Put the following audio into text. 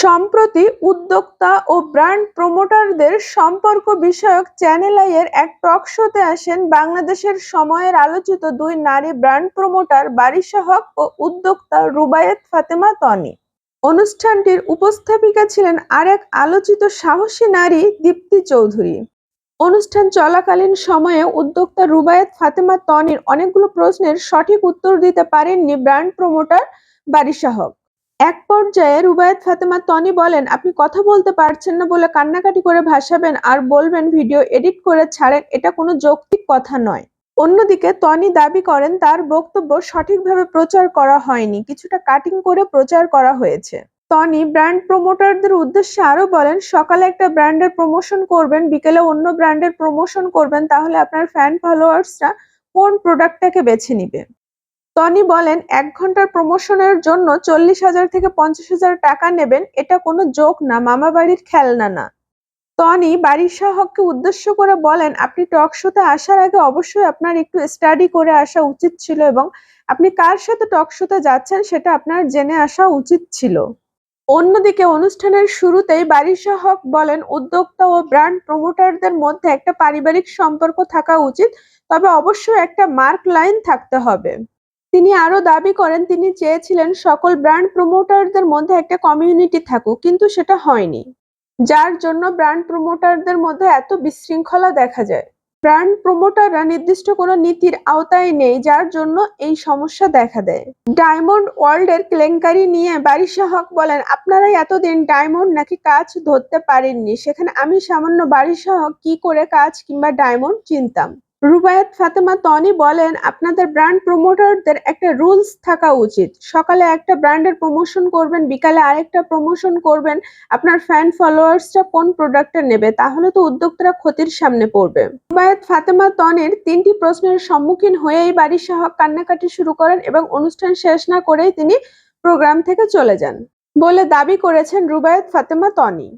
সম্প্রতি উদ্যোক্তা ও ব্র্যান্ড প্রমোটারদের সম্পর্ক বিষয়ক চ্যানেল আই এর এক টক শোতে আসেন বাংলাদেশের সময়ের আলোচিত দুই নারী ব্র্যান্ড প্রমোটার বারিশা হক ও উদ্যোক্তা রুবায়েত ফাতেমা তনি। অনুষ্ঠানটির উপস্থাপিকা ছিলেন আরেক আলোচিত সাহসী নারী দীপ্তি চৌধুরী। অনুষ্ঠান চলাকালীন সময়ে উদ্যোক্তা রুবায়েত ফাতেমা তনির অনেকগুলো প্রশ্নের সঠিক উত্তর দিতে পারেননি ব্র্যান্ড প্রমোটার বারিশা হক এক পর্যায়ে রুবায়েত ফাতেমা তনি বলেন, আপনি কথা বলতে পারছেন না বলে কান্নাকাটি করে ভাসাবেন আর বলবেন, ভিডিও এডিট করে ছাড়েন, এটা কোনো যৌক্তিক কথা নয়। অন্যদিকে তনি দাবি করেন, তার বক্তব্য সঠিকভাবে প্রচার করা হয়নি, কিছুটা কাটিং করে প্রচার করা হয়েছে। টনি ব্র্যান্ড প্রমোটারদের উদ্দেশ্যে আরও বলেন, সকালে একটা ব্র্যান্ডের প্রমোশন করবেন, বিকেলে অন্য ব্র্যান্ডের প্রমোশন করবেন, তাহলে আপনার ফ্যান ফলোয়ার্সরা কোন প্রোডাক্টটাকে বেছে নিবে? টনি বলেন, এক ঘণ্টার প্রমোশনের জন্য চল্লিশ হাজার থেকে পঞ্চাশ হাজার টাকা নেবেন, এটা কোনো জোক না, মামা বাড়ির খেলনা না। টনি বারিশা হককে উদ্দেশ্য করে বলেন, আপনি টক শোতে আসার আগে অবশ্যই আপনার একটু স্টাডি করে আসা উচিত ছিল এবং আপনি কার সাথে টক শোতে যাচ্ছেন সেটা আপনার জেনে আসা উচিত ছিল। অন্যদিকে অনুষ্ঠানের শুরুতেই বারিশা হক বলেন, উদ্যোক্তা ও ব্র্যান্ড প্রমোটারদের মধ্যে একটা পারিবারিক সম্পর্ক থাকা উচিত, তবে অবশ্যই একটা মার্ক লাইন থাকতে হবে। তিনি আরও দাবি করেন, তিনি চেয়েছিলেন সকল ব্র্যান্ড প্রমোটারদের মধ্যে একটা কমিউনিটি থাকুক, কিন্তু সেটা হয়নি। যার জন্য ব্র্যান্ড প্রমোটারদের মধ্যে এত বিশৃঙ্খলা দেখা যায়। ব্র্যান্ড প্রমোটাররা নির্দিষ্ট কোনো নীতির আওতায় নেই, যার জন্য এই সমস্যা দেখা দেয়। ডায়মন্ড ওয়ার্ল্ডের কেলেঙ্কারি নিয়ে বারিশা হক বলেন, আপনারাই এতদিন ডায়মন্ড নাকি কাজ ধরতে পারেননি, সেখানে আমি সামান্য বারিশা হক কি করে কাজ কিংবা ডায়মন্ড চিনতাম রুবায়েত ফাতেমা তনি বলেন, আপনাদের ব্র্যান্ড প্রমোটারদের একটা রুলস থাকা উচিত। সকালে একটা ব্র্যান্ডের প্রমোশন করবেন, বিকালে আরেকটা প্রমোশন করবেন। আপনার ফ্যান ফলোয়ার্সরা কোন প্রোডাক্টটা নেবে, তাহলে তো উদ্যোক্তারা ক্ষতির সামনে পড়বে। রুবায়েত ফাতেমা তনির তিনটি প্রশ্নের সম্মুখীন হয়েই বাড়ির সাহক কান্নাকাটি শুরু করেন এবং অনুষ্ঠান শেষ না করেই তিনি প্রোগ্রাম থেকে চলে যান। বলে দাবি করেছেন রুবায়েত ফাতেমা তনি।